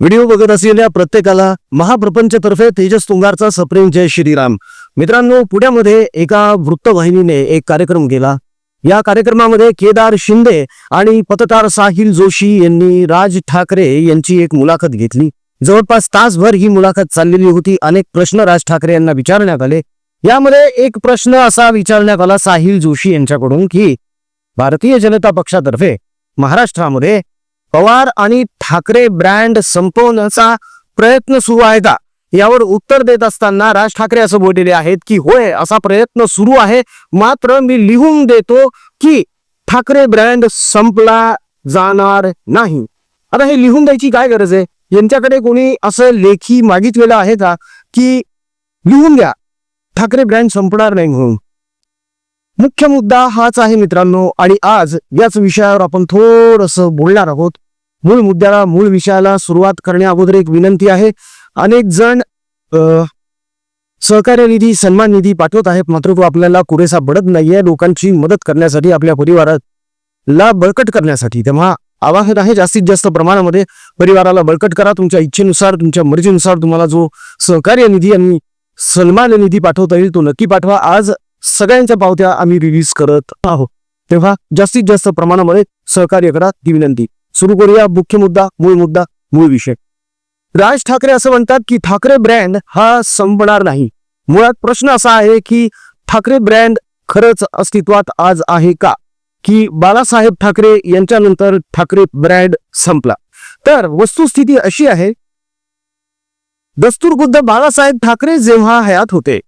Video बघत असलेल्या प्रत्येकाला महाप्रपंचतर्फे तेजस तुंगारचा सप्रेम जय श्रीराम. मित्रांनो पुण्यामध्ये एका वृत्तवाहिनीने एक कार्यक्रम केला. या कार्यक्रमामध्ये केदार शिंदे आणि पत्रकार साहिल जोशी यांनी राज ठाकरे यांची एक मुलाखत घेतली. जवळपास तासभर ही मुलाखत चाललेली होती. अनेक प्रश्न राज ठाकरे यांना विचारण्यात आले. यामध्ये एक प्रश्न असा विचारण्यात आला साहिल जोशी यांच्याकडून की भारतीय जनता पक्षातर्फे महाराष्ट्रामध्ये पवार आणि ठाकरे ब्रँड संपवण्याचा प्रयत्न सुरू आहे का यावर उत्तर देत असताना राज ठाकरे असं बोललेले आहेत की होय असा प्रयत्न सुरू आहे. मात्र मी लिहून देतो की ठाकरे ब्रँड संपला जाणार नाही. आता हे लिहून द्यायची काय गरज आहे? यांच्याकडे कोणी असं लेखी मागितलेलं आहे का? की लिहून द्या ठाकरे ब्रँड संपणार नाही म्हणून. मुख्य मुद्दा हाच आहे मित्रांनो. आणि आज याच विषयावर आपण थोडस बोलणार आहोत. मूळ मुद्द्याला मूळ विषयाला सुरुवात करण्या अगोदर एक विनंती आहे. अनेक जण सहकार्य निधी सन्मान निधी पाठवत आहेत मात्र तो आपल्याला पुरेसा पडत नाहीये. लोकांची मदत करण्यासाठी आपल्या परिवाराला बळकट करण्यासाठी. तेव्हा आवाहन आहे जास्तीत जास्त प्रमाणामध्ये परिवाराला बळकट करा. तुमच्या इच्छेनुसार तुमच्या मर्जीनुसार तुम्हाला जो सहकार्य निधी आणि सन्मान निधी पाठवता येईल तो नक्की पाठवा. आज सगळ्यांच्या पावत्या आम्ही रिलीज करत आहोत. तेव्हा जास्तीत जास्त प्रमाणामध्ये सहकार्य करा ती विनंती. सुरू करूया मुख्य मुद्दा मूळ मुद्दा मूळ विषय. राज ठाकरे असं म्हणतात की ठाकरे ब्रँड हा संपणार नाही. मुळात प्रश्न असा आहे की ठाकरे ब्रँड खरंच अस्तित्वात आज आहे का? की बाळासाहेब ठाकरे यांच्यानंतर ठाकरे ब्रँड संपला. तर वस्तुस्थिती अशी आहे. दस्तूरखुद्द बाळासाहेब ठाकरे जेव्हा हयात होते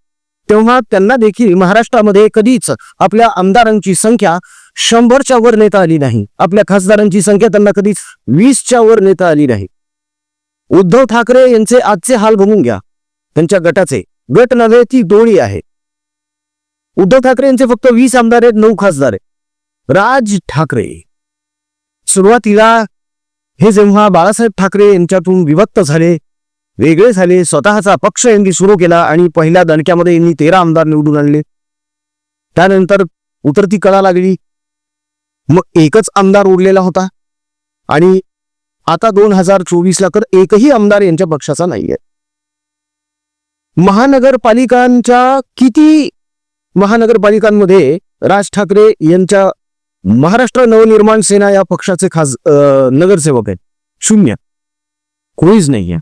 तेव्हा त्यांना देखील महाराष्ट्रामध्ये कधीच आपल्या आमदारांची संख्या शंभरच्या वर नेता आली नाही. आपल्या खासदारांची संख्या त्यांना कधीच वीसच्या वर नेता आली नाही. उद्धव ठाकरे यांचे आजचे हाल बघून घ्या. त्यांच्या गटाचे गट नव्हे ती डोळी आहे. उद्धव ठाकरे यांचे फक्त वीस आमदार आहेत नऊ खासदार आहेत. राज ठाकरे. सुरुवातीला हे जेव्हा बाळासाहेब ठाकरे यांच्यातून विभक्त झाले वेगळे झाले स्वतःचा पक्ष यांनी सुरू केला आणि पहिल्या दणक्यामध्ये यांनी तेरा आमदार निवडून आणले. त्यानंतर उतरती कळा लागली. मग एकच आमदार उरलेला होता. आणि आता दोन हजार चोवीसला तर एकही आमदार यांच्या पक्षाचा नाहीये. महानगरपालिकांच्या किती महानगरपालिकांमध्ये राज ठाकरे यांच्या महाराष्ट्र नवनिर्माण सेना या पक्षाचे खास अं, नगरसेवक आहेत. शून्य. कोणीच नाहीये.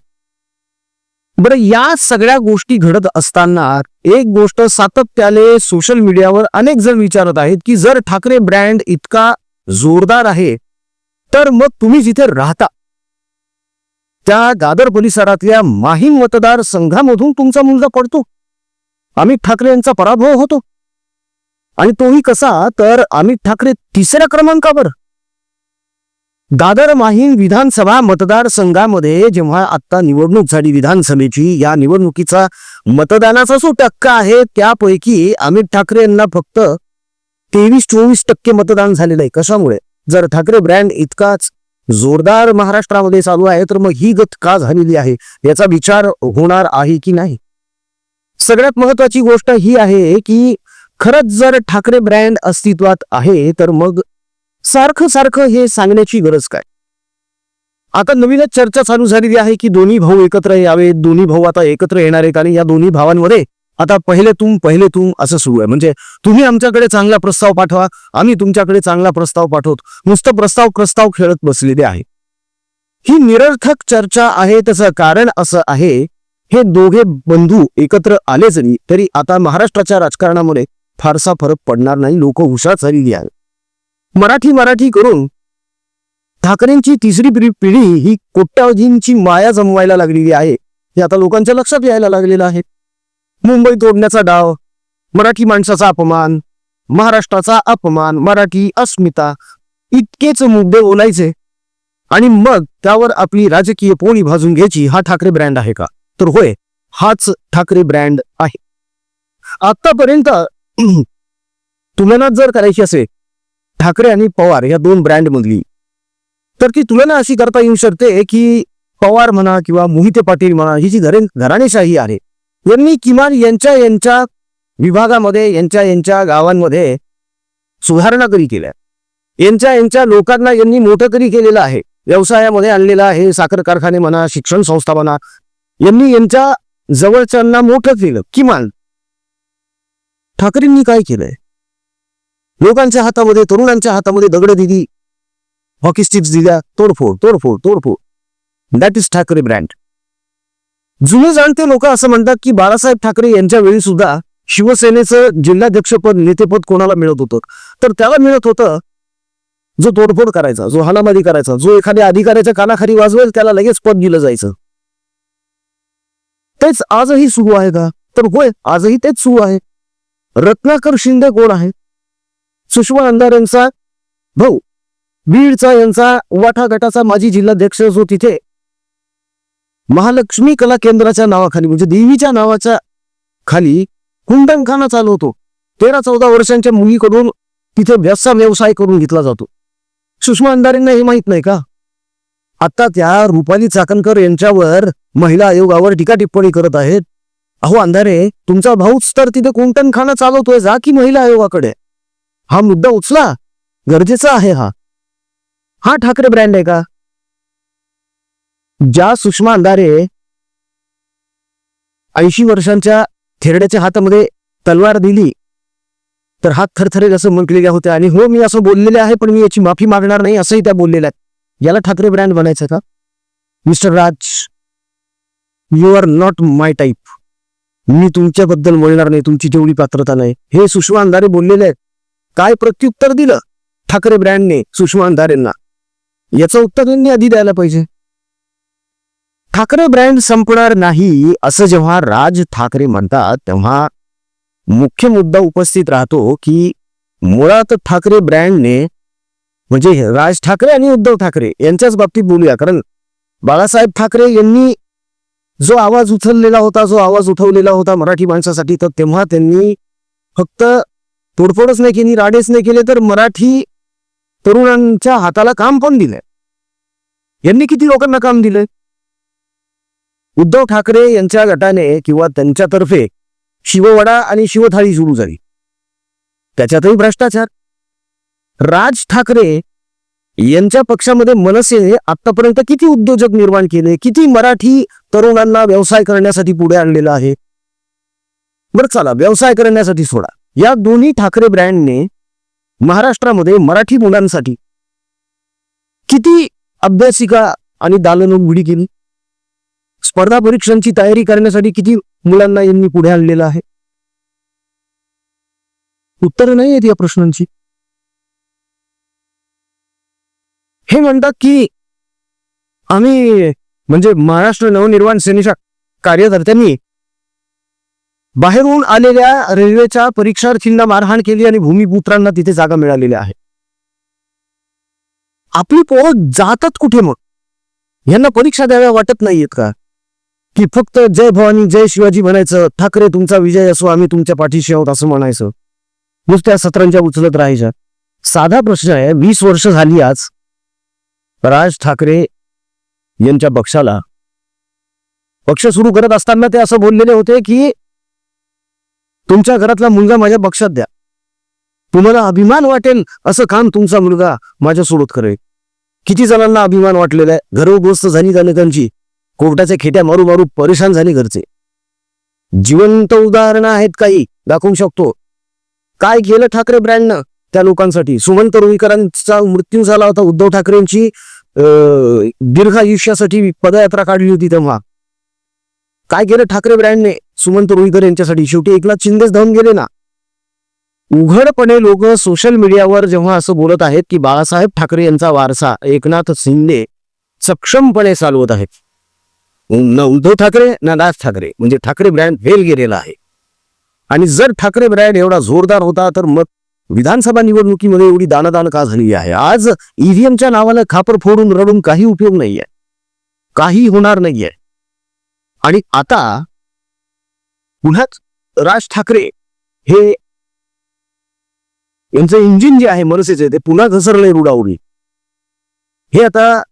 बरं या सगळ्या गोष्टी घडत असताना एक गोष्ट सातत्याने सोशल मीडियावर अनेक जण विचारत आहेत की जर ठाकरे ब्रँड इतका जोरदार आहे तर मग तुम्ही जिथे राहता? त्या दादर परिसरातल्या माहीम मतदार संघामधून तुमचा मुलगा पडतो. अमित ठाकरे यांचा पराभव होतो. आणि तोही कसा? तर अमित ठाकरे तिसऱ्या क्रमांकावर. दादर माहीम विधानसभा मतदारसंघामध्ये जेव्हा आत्ता निवडणूक झाली विधानसभेची या निवडणुकीचा मतदानाचा जो टक्का आहे त्यापैकी अमित ठाकरे यांना फक्त तेवीस चोवीस टक्के मतदान झालेलं आहे. कशामुळे? जर ठाकरे ब्रँड इतकाच जोरदार महाराष्ट्रामध्ये चालू आहे तर मग ही गत का झालेली आहे? याचा विचार होणार आहे की नाही? सगळ्यात महत्वाची गोष्ट ही आहे की खरंच जर ठाकरे ब्रँड अस्तित्वात आहे तर मग सारखं सारखं हे सांगण्याची गरज काय? आता नवीनच चर्चा चालू झालेली आहे की दोन्ही भाऊ एकत्र यावे दोन्ही भाऊ आता एकत्र येणार आहेत आणि या दोन्ही भावांमध्ये आता पहिले तुम पहिले तुम असं सुरू आहे. म्हणजे तुम्ही आमच्याकडे चांगला प्रस्ताव पाठवा आम्ही तुमच्याकडे चांगला प्रस्ताव पाठवतो नुसतं प्रस्ताव प्रस्ताव खेळत बसलेले आहे. ही निरर्थक चर्चा आहे त्याचं कारण असं आहे हे दोघे बंधू एकत्र आले जरी तरी आता महाराष्ट्राच्या राजकारणामध्ये फारसा फरक पडणार नाही लोक हुशार झालेली आहेत. मराठी मराठी करून ठाकरेंची तिसरी पिढी पिढी ही कोट्यावधींची माया जमवायला लागलेली आहे. हे आता लोकांच्या लक्षात यायला लागलेलं आहे. मुंबई तोडण्याचा डाव मराठी माणसाचा अपमान महाराष्ट्राचा अपमान मराठी अस्मिता इतकेच मुद्दे बोलायचे आणि मग त्यावर आपली राजकीय पोळी भाजून घ्यायची हा ठाकरे ब्रँड आहे का? तर होय हाच ठाकरे ब्रँड आहे. आतापर्यंत तुलना जर करायची असेल ठाकरे आणि पवार या दोन ब्रँडमधली तर ती तुलना अशी करता येऊ शकते की पवार म्हणा किंवा मोहिते पाटील म्हणा ही जी घरे घराणेशाही आहे यांनी किमान यांच्या यांच्या विभागामध्ये यांच्या यांच्या गावांमध्ये सुधारणा करी केल्या. यांच्या यांच्या लोकांना यांनी मोठं तरी केलेलं आहे. व्यवसायामध्ये आणलेला आहे साखर कारखाने म्हणा शिक्षण संस्था म्हणा यांनी यांच्या जवळच्यांना मोठं केलं किमान. ठाकरेंनी काय केलंय? लोकांच्या हातामध्ये तरुणांच्या हातामध्ये दगड दिली. हॉकी स्टिक्स दिल्या. तोडफोड तोडफोड तोडफोड. दॅट इज ठाकरे ब्रँड जुने जाणते लोक असं म्हणतात की बाळासाहेब ठाकरे यांच्या वेळी सुद्धा शिवसेनेचं जिल्हाध्यक्षपद नेतेपद कोणाला मिळत होतं? तर त्याला मिळत होतं जो तोडफोड करायचा जो हाणामारी करायचा जो एखाद्या अधिकाऱ्याच्या कानाखाली वाजवेल त्याला लगेच पद दिलं जायचं. तेच आजही सुरू आहे का? तर होय आजही तेच सुरू आहे. रत्नाकर शिंदे कोण आहे सुषमा अंधार यांचा भाऊ. बीडचा यांचा वाठा गटाचा माजी जिल्हाध्यक्ष जो तिथे महालक्ष्मी कला केंद्राच्या नावाखाली म्हणजे देवीच्या नावाच्या खाली कुंदनखाना चालवतो. तेरा चौदा वर्षांच्या मुलीकडून तिथे व्यवसा व्यवसाय करून घेतला जातो. सुषमा अंधारेंना हे माहीत नाही का? आता त्या रुपाली चाकणकर यांच्यावर महिला आयोगावर टीका टिप्पणी करत आहेत. अहो अंधारे तुमचा भाऊच तर तिथे कुंटनखाना चालवतोय जा की महिला आयोगाकडे. हा मुद्दा उचला. गरजेचा आहे हा. हा ठाकरे ब्रँड आहे का? ज्या सुषमा अंधारे ऐंशी वर्षांच्या थेरड्याच्या हातामध्ये तलवार दिली तर हात थरथरेल असं म्हटलेल्या होत्या. आणि हो मी असं बोललेले आहे पण मी याची माफी मागणार नाही असंही त्या बोललेल्या आहेत. याला ठाकरे ब्रँड बनायचं का? Mister Raj you are not my type मी तुमच्याबद्दल बोलणार नाही तुमची जेवढी पात्रता नाही. हे सुषमा अंधारे बोललेले आहेत. काय प्रत्युत्तर दिलं? ठाकरे ब्रँडने सुषमा अंधारेंना. याचं उत्तर त्यांनी आधी द्यायला पाहिजे. ठाकरे ब्रँड संपणार नाही असं जेव्हा राज ठाकरे म्हणतात तेव्हा मुख्य मुद्दा उपस्थित राहतो की मुळात ठाकरे ब्रँडने म्हणजे राज ठाकरे आणि उद्धव ठाकरे यांच्याच बाबतीत बोलूया. कारण बाळासाहेब ठाकरे यांनी जो आवाज उचललेला होता जो आवाज उठवलेला होता मराठी माणसासाठी तर तेव्हा त्यांनी फक्त तोडफोडच नाही केली राडेच नाही केले तर मराठी तरुणांच्या हाताला काम पण दिलंय? यांनी किती लोकांना काम दिलंय? उद्धव ठाकरे यांच्या गटाने किंवा त्यांच्यातर्फे शिववडा आणि शिवथाळी सुरू झाली. त्याच्यातही भ्रष्टाचार. राज ठाकरे यांच्या पक्षामध्ये मनसेने आतापर्यंत किती उद्योजक निर्माण केले किती मराठी तरुणांना व्यवसाय करण्यासाठी पुढे आणलेला आहे? बरं चला व्यवसाय करण्यासाठी सोडा. या दोन्ही ठाकरे ब्रँडने महाराष्ट्रामध्ये मराठी मुलांसाठी किती अभ्यासिका आणि दालन उघडी केली? स्पर्धा परीक्षांची तयारी करण्यासाठी किती मुलांना यांनी पुढे आणलेलं आहे? उत्तर नाही आहेत या प्रश्नांची. हे म्हणतात की आम्ही म्हणजे महाराष्ट्र नवनिर्माण सेनेच्या कार्यकर्त्यांनी बाहेरून आलेल्या रेल्वेच्या परीक्षार्थींना मारहाण केली आणि भूमिपुत्रांना तिथे जागा मिळालेल्या आहे. आपली पोरं जातात कुठे मग यांना परीक्षा द्याव्या वाटत नाहीयेत का? की फक्त जय भवानी जय शिवाजी म्हणायचं ठाकरे तुमचा विजय असो आम्ही तुमच्या पाठीशी आहोत असं म्हणायचं. नुसत्या सत्रांच्या उचलत राहायच्या. साधा प्रश्न आहे वीस वर्ष झाली आज राज ठाकरे यांच्या पक्षाला पक्ष सुरू करत असताना ते असं बोललेले होते की तुमच्या घरातला मुलगा माझ्या पक्षात द्या. तुम्हाला अभिमान वाटेल असं काम तुमचा मुलगा माझ्यासोबत करेल. किती जणांना अभिमान वाटलेला आहे. घर झाली जाणे त्यांची. कोर्टाच्या खेट्या मारू मारू परेशान झाले घरचे. जिवंत उदाहरणं आहेत काही दाखवू शकतो. काय केलं ठाकरे ब्रँडनं? त्या लोकांसाठी. सुमंत रुईकरांचा मृत्यू झाला होता. उद्धव ठाकरेंची अं, दीर्घ आयुष्यासाठी पदयात्रा काढली होती तेव्हा. काय केलं ठाकरे ब्रँडने? सुमंत रुईकर यांच्यासाठी. शेवटी एकनाथ शिंदेच धावून गेले ना. उघडपणे लोक सोशल मीडियावर जेव्हा असं बोलत आहेत की बाळासाहेब ठाकरे यांचा वारसा एकनाथ शिंदे सक्षमपणे चालवत आहेत. ना उद्धव ठाकरे ना राज ठाकरे. म्हणजे ठाकरे ब्रँड फेल गेलेला आहे. आणि जर ठाकरे ब्रँड एवढा जोरदार होता तर मग विधानसभा निवडणुकीमध्ये एवढी दानदान का झाली आहे? आज ईव्हीएमच्या नावाला खापर फोडून रडून काही उपयोग नाहीये. काही होणार नाहीये. आणि आता पुन्हाच राज ठाकरे हे यांचं इंजिन जे आहे मनसेचे ते पुन्हा घसरलंय रुडावरी हे आता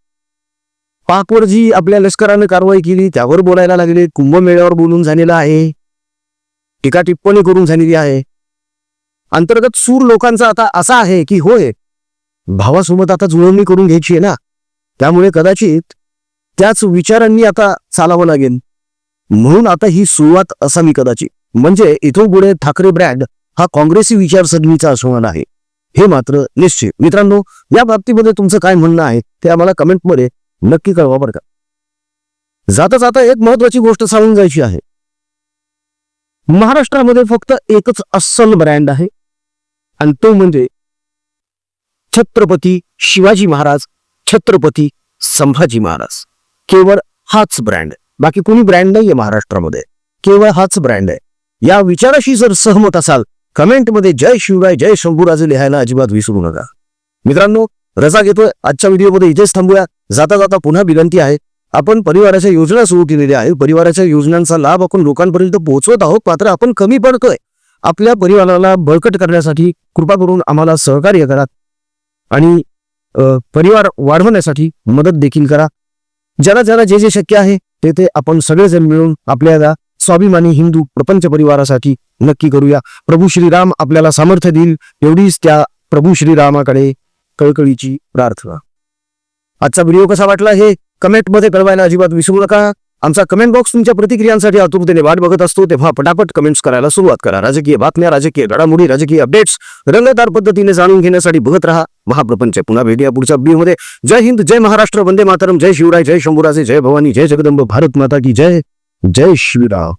पाकवर जी आपल्या लष्कराने कारवाई केली त्यावर बोलायला लागले. कुंभमेळ्यावर बोलून झालेलं आहे. टीका टिप्पणी करून झालेली आहे. अंतर्गत सूर लोकांचा आता असा आहे की होय भावासोबत आता जुळवणी करून घ्यायची आहे ना? त्यामुळे कदाचित त्याच विचारांनी आता चालावं लागेल. म्हणून आता ही सुरुवात असावी कदाचित. म्हणजे इथून पुढे ठाकरे ब्रँड हा काँग्रेसी विचारसरणीचा असणार आहे. हे मात्र निश्चित. मित्रांनो या बाबतीमध्ये तुमचं काय म्हणणं आहे ते आम्हाला कमेंटमध्ये नक्की कळवा बरं का. जाता जाता एक महत्वाची गोष्ट सांगून जायची आहे. महाराष्ट्रामध्ये फक्त एकच अस्सल ब्रँड आहे. आणि तो म्हणजे छत्रपती शिवाजी महाराज छत्रपती संभाजी महाराज. केवळ हाच ब्रँड बाकी कोणी ब्रँड नाहीये महाराष्ट्रामध्ये. केवळ हाच ब्रँड आहे. या विचाराशी जर सहमत असाल कमेंटमध्ये जय शिवराय जय शंभूराजे लिहायला अजिबात विसरू नका. मित्रांनो रजा घेतोय. आजच्या व्हिडिओमध्ये इथेच थांबूया. जाता जाता पुन्हा विनंती आहे. आपण परिवाराच्या योजना सुरू केलेल्या आहे परिवाराच्या योजनांचा लाभ आपण लोकांपर्यंत पोहोचवत आहोत. मात्र आपण कमी पडतोय. आपल्या परिवाराला बळकट करण्यासाठी कृपा करून आम्हाला सहकार्य करा. आणि परिवार वाढवण्यासाठी मदत देखील करा. ज्याला ज्याला जे जे शक्य आहे तेथे आपण सगळेजण मिळून आपल्याला स्वाभिमानी हिंदू प्रपंच परिवारासाठी नक्की करूया. प्रभू श्रीराम आपल्याला सामर्थ्य देईल एवढीच त्या प्रभू श्रीरामाकडे कळकळीची प्रार्थना. आजचा व्हिडिओ कसा वाटला हे कमेंटमध्ये कळवायला अजिबात विसरू नका. आमचा कमेंट बॉक्स तुमच्या प्रतिक्रियांसाठी आतुरतेने वाट बघत असतो तेव्हा पटापट कमेंट्स करायला सुरुवात करा. राजकीय बातम्या राजकीय घडामोडी राजकीय अपडेट्स रंगतदार पद्धतीने जाणून घेण्यासाठी बघत राहा. महाप्रपंच पुन्हा भेटूया पुढच्या मध्ये. जय हिंद जय महाराष्ट्र वंदे मातरम जय शिवराय जय शंभुराजे जय भवानी जय जगदंब भारत माता की जय. जय श्रीराम.